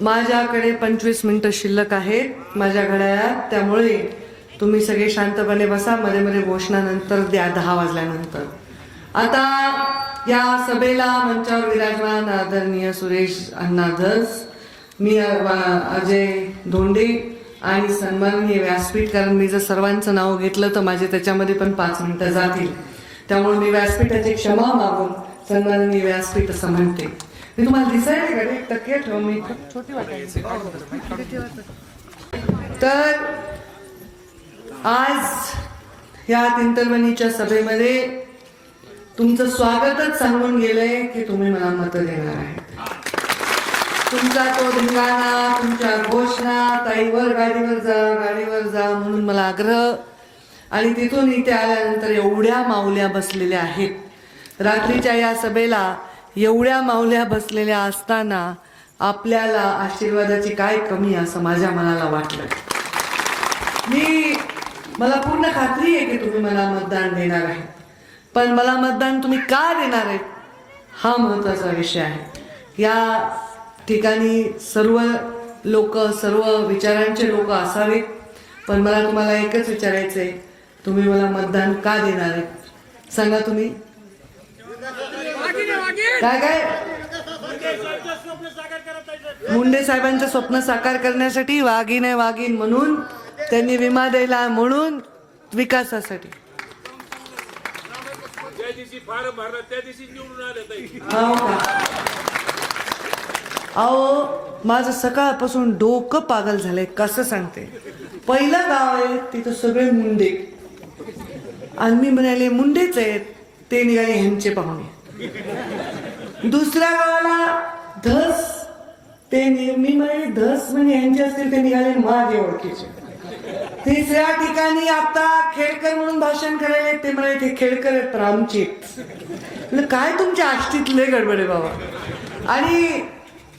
माझ्याकडे पंचवीस मिनिटं शिल्लक आहेत माझ्या घड्याळात. त्यामुळे तुम्ही सगळे शांतपणे बसा. मध्ये मध्ये घोषणानंतर द्या दहा वाजल्यानंतर. आता या सभेला मंचावर विराजमान आदरणीय सुरेश अण्णा धस मी अजय धोंडे आणि सन्माननीय व्यासपीठ कारण मी जर सर्वांचं नाव घेतलं तर माझे त्याच्यामध्ये पण पाच मिनिटं जातील. त्यामुळे मी व्यासपीठाची क्षमा मागून सन्माननीय व्यासपीठ असं म्हणते. मी तुम्हाला दिसायला का? ठेव मी छोटी वाटायची? तर आज या तिंतरवणीच्या सभेमध्ये तुमचं स्वागतच सांगून गेलंय की तुम्ही मला मत देणार आहे. तुमचा तो धिंगाणा तुमच्या घोषणा ताईवर गाडीवर जा गाडीवर जा म्हणून मला आग्रह. आणि तिथून इथे आल्यानंतर एवढ्या माऊल्या बसलेल्या आहेत. रात्रीच्या या सभेला एवढ्या माऊल्या बसलेल्या असताना आपल्याला आशीर्वादाची काय कमी असं माझ्या मनाला वाटलं. मी मला पूर्ण खात्री आहे की तुम्ही मला मतदान देणार आहे. पण मला मतदान तुम्ही का देणार आहेत? हा महत्त्वाचा विषय आहे. या ठिकाणी सर्व लोक सर्व विचारांचे लोक असावेत पण मला तुम्हाला एकच विचारायचं आहे तुम्ही मला मतदान का देणार आहेत? सांगा तुम्ही. काय काय? मुंडे साहेबांचं स्वप्न साकार करण्यासाठी वाघीण आहे वाघीण म्हणून त्यांनी विमा द्यायला म्हणून विकासासाठी. ज्या दिवशी फारम भरला त्या दिवशी निवडून आले ताई. हो? अहो माझं सकाळपासून डोकं पागल झालंय कसं सांगते? पहिलं गाव आहे तिथं सगळे मुंडे. आणि मी म्हणाले मुंडेच आहेत. ते निघाले ह्यांचे पाहुणे. दुसऱ्या गावाला धस ते निर्मी मी धस म्हणजे यांचे असतील ते निघाले माझे ओळखीचे. तिसऱ्या ठिकाणी आता खेडकर म्हणून भाषण करायला ते म्हणाले ते खेडकर आहेत तर काय तुमच्या आष्टीतले गडबड आहे बाबा. आणि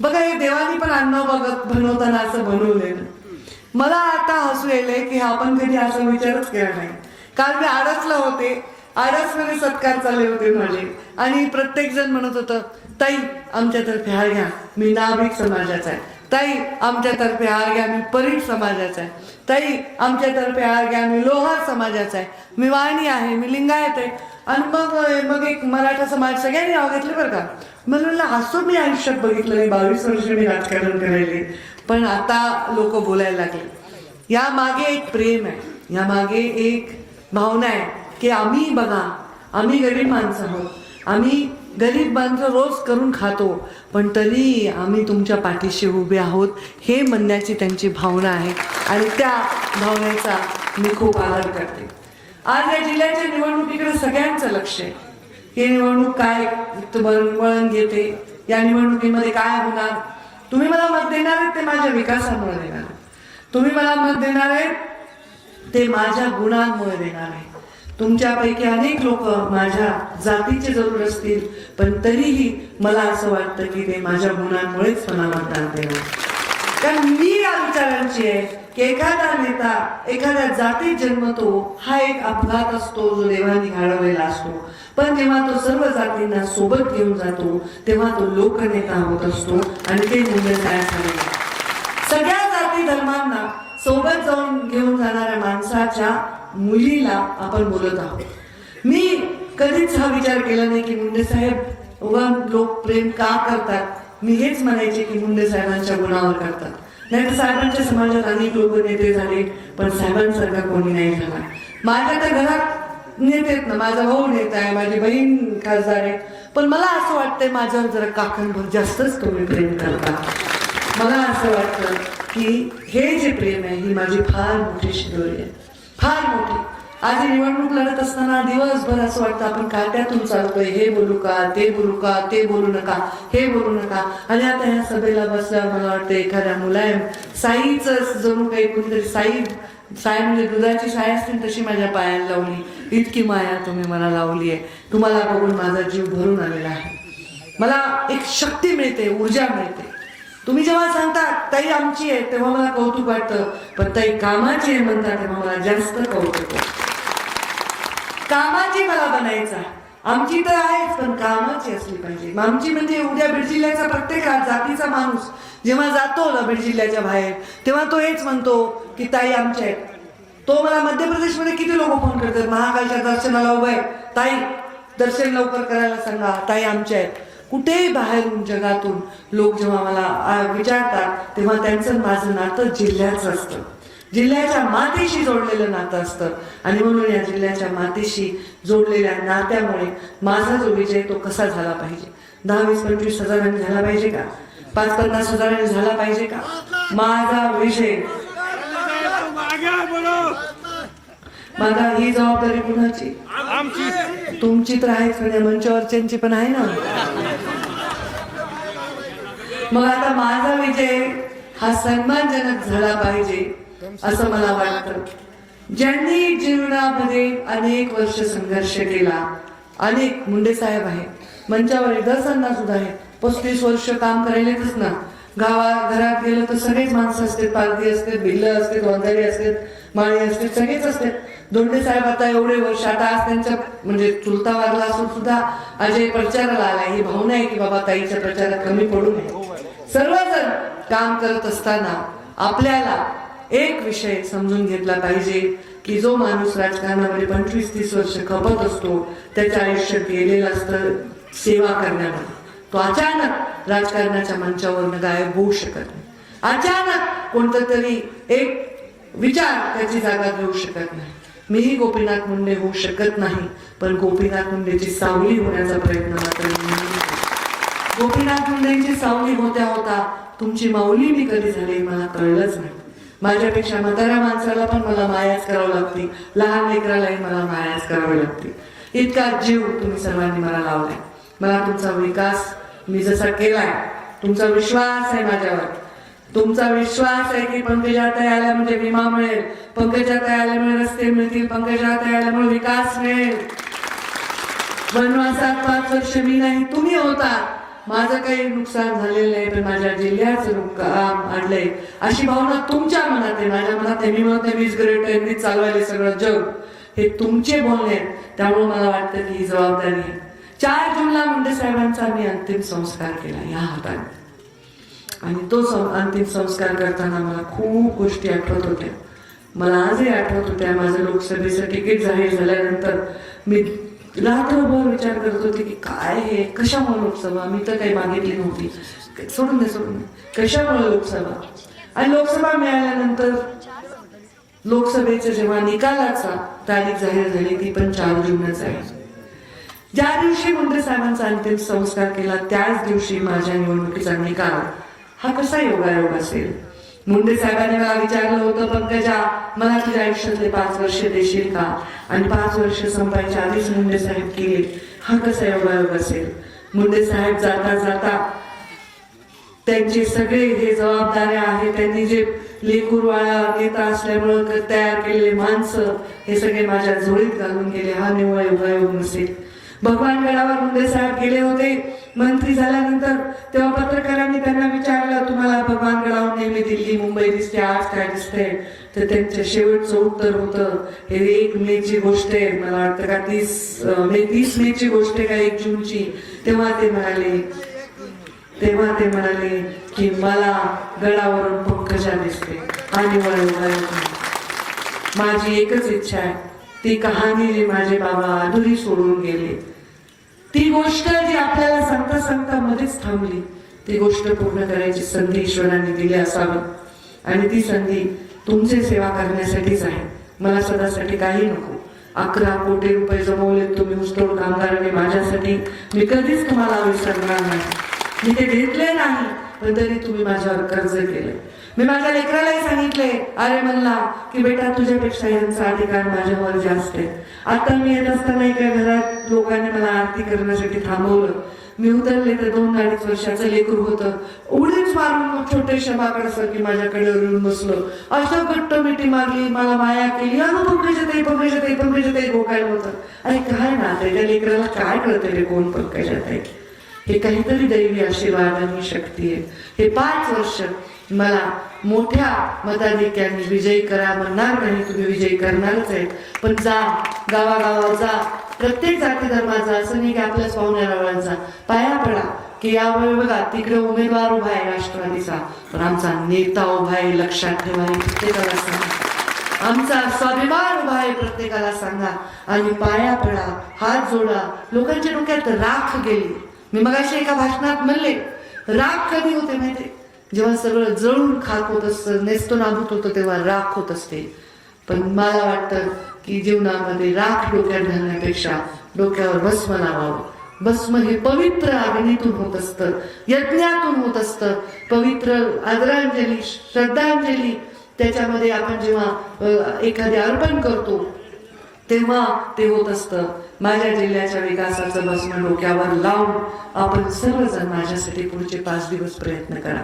बघा हे देवानी पण अन्न बघत बनवताना असं बनवलंय. मला आता हसू यायलंय की आपण कधी असा विचारच केला नाही. काल मी आरसला होते. आरसमध्ये सत्कार चालले होते माझे आणि प्रत्येक जण म्हणत होतं ताई आमच्यातर्फे हार घ्या. मी नाभिक समाजाचा आहे. ताई आमच्यातर्फे हार घ्या. मी परीट समाजाचा आहे. ताई आमच्यातर्फे हार घ्या. मी लोहार समाजाचा आहे. मी वाणी आहे. मी लिंगायत आहे. आणि मग मग एक मराठा समाज सगळ्यांनी नाव घेतलं बरं का. म्हणलं असं मी आयुष्यात बघितलं नाही. बावीस वर्ष मी राजकारण करायले. पण आता लोक बोलायला लागले. या मागे एक प्रेम आहे. या मागे एक भावना आहे की आम्ही बघा आम्ही गरीब माणसं आहोत. आम्ही गरीब माणसं रोज करून खातो पण तरी आम्ही तुमच्या पाठीशी उभे आहोत हे म्हणण्याची त्यांची भावना आहे आणि त्या भावनेचा मी खूप आदर करते. आज या जिल्ह्याच्या निवडणुकीकडे सगळ्यांचं लक्ष आहे. ही निवडणूक काय वळण वळण घेते? या निवडणुकीमध्ये काय होणार? तुम्ही मला मत देणार आहेत ते माझ्या विकासामुळे देणार आहेत. तुम्ही मला मत देणार आहेत ते माझ्या गुणांमुळे देणार आहे तुमच्यापैकी अनेक लोक माझ्या जातीचे जरूर असतील पण तरीही मला असं वाटतं की ते माझ्या गुणांमुळेच मला मतदान देणार. कारण मी या विचारांची आहे की एखादा नेता एखाद्या जातीत जन्मतो हा एक अपघात असतो जो देवाने घालवलेला असतो. पण जेव्हा तो सर्व जातींना सोबत घेऊन जातो तेव्हा तो लोकनेता होत असतो आणि ते मूल्य सगळ्या जाती धर्मांना सोबत जाऊन घेऊन जाणाऱ्या माणसाच्या मुलीला आपण बोलत आहोत. मी कधीच हा विचार केला नाही की मुंडे साहेब उगा लोक प्रेम का करतात? मी हेच म्हणायचे की मुंडे साहेबांच्या गुणावर करतात. नाही तर साहेबांच्या समाजात अनेक लोक नेते झाले पण साहेबांसारखा कोणी नाही झाला. माझ्या तर घरात नेते आहेत ना माझा भाऊ नेता आहे माझी बहीण खासदार आहे. पण मला असं वाटतंय माझ्यावर जरा काकणभर जास्तच तुम्ही प्रेम करता. मला असं वाटतं की हे जे प्रेम आहे ही माझी फार मोठी शिदोरी आहे. फार मोठी. आज निवडणूक लढत असताना दिवसभर असं वाटतं आपण काट्यातून चालतोय. हे बोलू का? ते बोलू का? ते बोलू नका. हे बोलू नका. आणि आता ह्या सभेला बसल्यावर मला वाटतं एखाद्या मुलायम साईच जणू काही कोणीतरी साई साय म्हणजे दुधाची साय असतील तशी माझ्या पायाला लावली. इतकी माया तुम्ही मला लावली आहे. तुम्हाला बघून माझा जीव भरून आलेला आहे. मला एक शक्ती मिळते ऊर्जा मिळते. तुम्ही जेव्हा सांगता ताई आमची आहे तेव्हा मला कौतुक वाटतं. पण ताई कामाची आहे म्हणता तेव्हा मला जास्त कौतुक कामाची मला बनायचा आमची तर आहेच पण कामाची असली पाहिजे. आमची म्हणजे उद्या बीड जिल्ह्याचा प्रत्येक जातीचा माणूस जेव्हा जातो ना बीड जिल्ह्याच्या बाहेर तेव्हा तो हेच म्हणतो की ताई आमच्या आहेत. तो मला मध्य प्रदेशमध्ये किती लोक फोन करतात? महाकालच्या दर्शनाला उभं आहे. ताई दर्शन लवकर करायला सांगा. ताई आमच्या आहेत. कुठेही बाहेरून जगातून लोक जेव्हा मला विचारतात तेव्हा त्यांचं माझं नातं जिल्ह्याचं असतं जिल्ह्याच्या मातेशी जोडलेलं नातं असतं आणि म्हणून या जिल्ह्याच्या मातेशी जोडलेल्या नात्यामुळे माझा जो विजय तो कसा झाला पाहिजे दहा वीस पंचवीस हजारांनी झाला पाहिजे का पाच पन्नास हजारांनी झाला पाहिजे का माझा विजय माझा ही जबाबदारी कुणाची? तुमची तर आहेच पण या मंचावरच्यांची पण आहे ना. मग आता माझा विजय हा सन्मानजनक झाला पाहिजे असं मला वाटतं. ज्यांनी जीवनामध्ये अनेक वर्ष संघर्ष केला अनेक मुंडे साहेब आहेत मंचावर दर्शनना सुद्धा आहे पस्तीस वर्ष काम करायलेच ना. गावा घरात गेलं तर सगळेच माणसं असतात पालखी असतात भिल्ल असतात वंजारी असतात माळी असतात सगळेच असतात. दोंडे साहेब आता एवढे वर्ष आता आज त्यांच्या म्हणजे चुलता वारला असून सुद्धा अजय प्रचाराला आलाय. ही भावना आहे की बाबा ताईच्या प्रचारात कमी पडू नये. सर्वजण काम करत असताना आपल्याला एक विषय समजून घेतला पाहिजे की जो माणूस राजकारणामध्ये पंचवीस तीस वर्ष खपत असतो त्याचं आयुष्य गेलेलं असतं सेवा करण्यामध्ये. तो अचानक राजकारणाच्या मंचावरनं गायब होऊ शकत नाही. अचानक कोणतं तरी एक विचार त्याची जागा घेऊ शकत नाही. मीही गोपीनाथ मुंडे होऊ शकत नाही पण गोपीनाथ मुंडेची सावली होण्याचा प्रयत्न मात्र गोपीनाथ मुंडेंची सावली होत्या होता तुमची माऊली मी कधी झाली मला कळलंच नाही. माझ्यापेक्षा म्हाताऱ्या माणसाला पण मला मायाच करावं लागते लहान लेकरालाही मला मायाच करावी लागते. इतका जीव तुम्ही सर्वांनी मला लावलाय. मला तुमचा विकास मी जसा केलाय तुमचा विश्वास आहे माझ्यावर. तुमचा विश्वास आहे की पंकजा आल्या म्हणजे विमा मिळेल? पंकजा आल्यामुळे रस्ते मिळतील पंकजा आल्यामुळे विकास मिळेल. वनवासात पाच वर्ष मी नाही तुम्ही होता. माझं काही नुकसान झालेलं नाही पण माझ्या जिल्ह्याचं काम आणलंय. अशी भावना तुमच्या मनात आहे. माझ्या मनात आहे मी म्हणत नाही वीज ग्रेट यांनी चालवायले सगळं जग. हे तुमचे बोलणे आहेत. त्यामुळे मला वाटतं की ही जबाबदारी आहे. चार जूनला मुंडे साहेबांचा मी अंतिम संस्कार केला या हाताने. आणि तो सम अंतिम संस्कार करताना मला खूप गोष्टी आठवत होत्या. मला आजही आठवत होत्या. माझं लोकसभेचं तिकीट जाहीर झाल्यानंतर मी रात्रभर विचार करत होते की काय हे? कशामुळे लोकसभा? मी तर काही मागितली नव्हती. सोडून दे सोडून दे. कशामुळे लोकसभा? आणि लोकसभा मिळाल्यानंतर लोकसभेचा जेव्हा निकालाचा तारीख जाहीर झाली ती पण चार जूनच आहे. ज्या दिवशी मुंडे साहेबांचा अंतिम संस्कार केला त्याच दिवशी माझ्या निवडणुकीचा निकाल. हा कसा योगायोग असेल मुंडे साहेबांनी मला विचारलं होतं पंकजा मला तुझ्या आयुष्यातले पाच वर्ष देशील का? आणि पाच वर्ष संपायच्या आधीच मुंडे साहेब केले हा कसा योगायोग असेल मुंडे साहेब जाता जाता त्यांचे सगळे हे जबाबदाऱ्या आहेत त्यांनी जे लेकूरवाळा नेता असल्यामुळं तयार केलेले माणसं हे सगळे माझ्या झोळीत घालून गेले. हा निव्वळ योगायोग नसेल भगवान गडावर मुंडे साहेब गेले होते. मंत्री झाल्यानंतर तेव्हा पत्रकारांनी त्यांना विचारलं तुम्हाला भगवान गडावर नेहमी दिल्ली मुंबई दिसते आज काय दिसते तर त्यांचं शेवटचं उत्तर होतं हे एक मेची गोष्ट आहे. मला वाटतं का तीस मे तीस मेची गोष्ट आहे का एक जूनची? तेव्हा ते म्हणाले तेव्हा ते म्हणाले की मला गडावरून पंकजा दिसते. आणि माझी एकच इच्छा आहे. ती कहाणी जी माझे बाबा अधुरी सोडून गेले. ती गोष्ट जी आपल्याला सांगता सांगता मध्येच थांबली. ती गोष्ट पूर्ण करायची संधी ईश्वराने दिली असावी. आणि ती संधी तुमची सेवा करण्यासाठीच आहे. मला स्वतःसाठी काही नको. अकरा कोटी रुपये जमवले तुम्ही ऊसतोड कामगाराने माझ्यासाठी. मी कधीच तुम्हाला विसरणार नाही. मी ते घेतले नाही पण तरी तुम्ही माझ्यावर कर्ज केलं. मी माझ्या लेकरालाही सांगितले अरे म्हणला की बेटा तुझ्यापेक्षा यांचा अधिकार माझ्यावर जास्त आहे. आता मी येत असताना एका घरात लोकांनी मला आरती करण्यासाठी थांबवलं. मी उतरले तर दोन अडीच वर्षाचं लेकरू होतं. उडीच मारून मग छोटेशा बाकडासारखी माझ्याकडे येऊन बसलो. अशा घट्ट मिठी मारली मला माया केली. अगं पंकजाताई पंकजाताई पंकजाताई गोकायला होतं. अरे काय ना त्याच्या लेकराला काय कळतं रे कोण पंकजाताई हे काहीतरी दैवी आशीर्वाद आणि शक्ती आहे. हे पाच वर्ष मला मोठ्या मताधिक्याने विजयी करा म्हणणार नाही तुम्ही विजयी करणारच आहे पण जा गावागावाचा जा. प्रत्येक जाती धर्माचा असं नाही की आपल्याच पाहुण्या रावळांचा पाया पडा की यावेळी बघा तिकडे उमेदवार उभा आहे राष्ट्रवादीचा. पण आमचा नेता उभा आहे लक्षात ठेवा प्रत्येकाला सांगा. आमचा स्वाभिमान उभा आहे प्रत्येकाला सांगा. आणि पाया पडा हात जोडा. लोकांच्या डोक्यात राख गेली. मी मगाशी एका भाषणात म्हणले राख कधी होते माहिती जेव्हा सगळं जळून खाक होत असतं नेस्तो नाबूत होतं तेव्हा राख होत असते. पण मला वाटतं की जीवनामध्ये राख डोक्यात घालण्यापेक्षा डोक्यावर भस्म लावावं. भस्म हे पवित्र अग्नीतून होत असतं यज्ञातून होत असतं. पवित्र आदरांजली श्रद्धांजली त्याच्यामध्ये आपण जेव्हा एखादे अर्पण करतो तेव्हा ते होत असतं. माझ्या जिल्ह्याच्या विकासाचं भस्म डोक्यावर लावून आपण सर्वजण माझ्यासाठी पुढचे पाच दिवस प्रयत्न करा.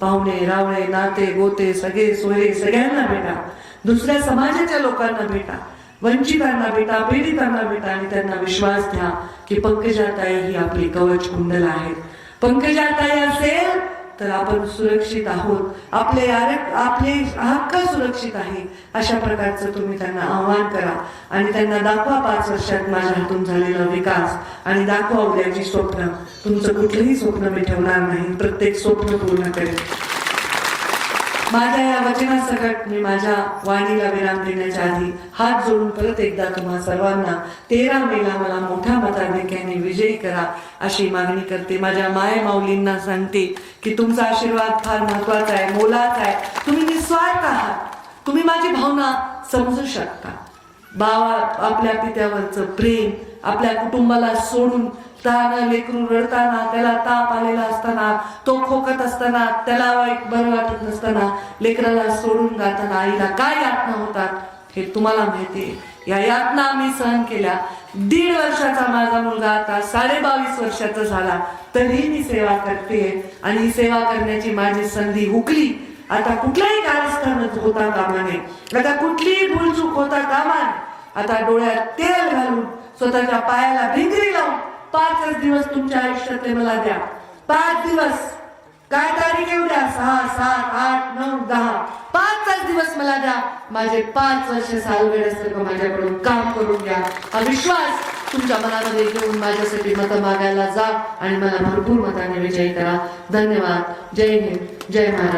पाहुणे रावळे नाते गोते सगळे सोयरे सगळ्यांना भेटा. दुसऱ्या समाजाच्या लोकांना भेटा. वंचितांना भेटा पीडितांना भेटा आणि त्यांना विश्वास द्या की पंकजाताई ही आपली कवच कुंडल आहेत. पंकजाताई असेल तर आपण सुरक्षित आहोत. आपले आपले हक्क सुरक्षित आहे. अशा प्रकारचं तुम्ही त्यांना आव्हान करा. आणि त्यांना दाखवा पाच वर्षात माझ्या हातून झालेला विकास. आणि दाखवा उद्याची स्वप्न. तुमचं कुठलंही स्वप्न मी ठेवणार नाही. प्रत्येक स्वप्न पूर्ण करेल माझ्या या वचनासकट मी माझ्या वाणीला विराम देण्याच्या आधी हात जोडून परत एकदा तुम्हा सर्वांना तेरा मेला मला मोठ्या मताधिक्याने विजयी करा अशी मागणी करते. माझ्या माय माऊलींना सांगते की तुमचा आशीर्वाद फार महत्त्वाचा आहे मोलाचा आहे. तुम्ही निस्वार्थ आहात. तुम्ही माझी भावना समजू शकता. बाबा आपल्या पित्यावरचं प्रेम आपल्या कुटुंबाला सोडून ताना लेकरू रडताना त्याला ताप आलेला असताना तो खोकत असताना त्याला वाईट बरं वाटत नसताना लेकराला सोडून जाताना आईला काय यातना होतात हे तुम्हाला माहितीये या यातना आम्ही सहन केल्या. दीड वर्षाचा माझा मुलगा आता साडे बावीस वर्षाचा झाला. तरी मी सेवा करते आणि ही सेवा करण्याची माझी संधी हुकली. आता कुठलाही कारस्थान होता कामा नये. आता कुठलीही भूलचूक होता कामा आता डोळ्यात तेल घालून स्वतःच्या पायाला भिंगरी लावून पाचच दिवस तुमच्या आयुष्यातले मला द्या. पाच दिवस. काय तारीख येऊ द्या सहा सात आठ नऊ दहा. पाचच दिवस मला द्या. माझे पाच वर्ष सालवेड्यासारखं माझ्याकडून? काम करून घ्या. हा विश्वास तुमच्या मनामध्ये घेऊन माझ्यासाठी मतं मागायला जा आणि मला भरपूर मताने विजयी करा. धन्यवाद. जय हिंद. जय महाराज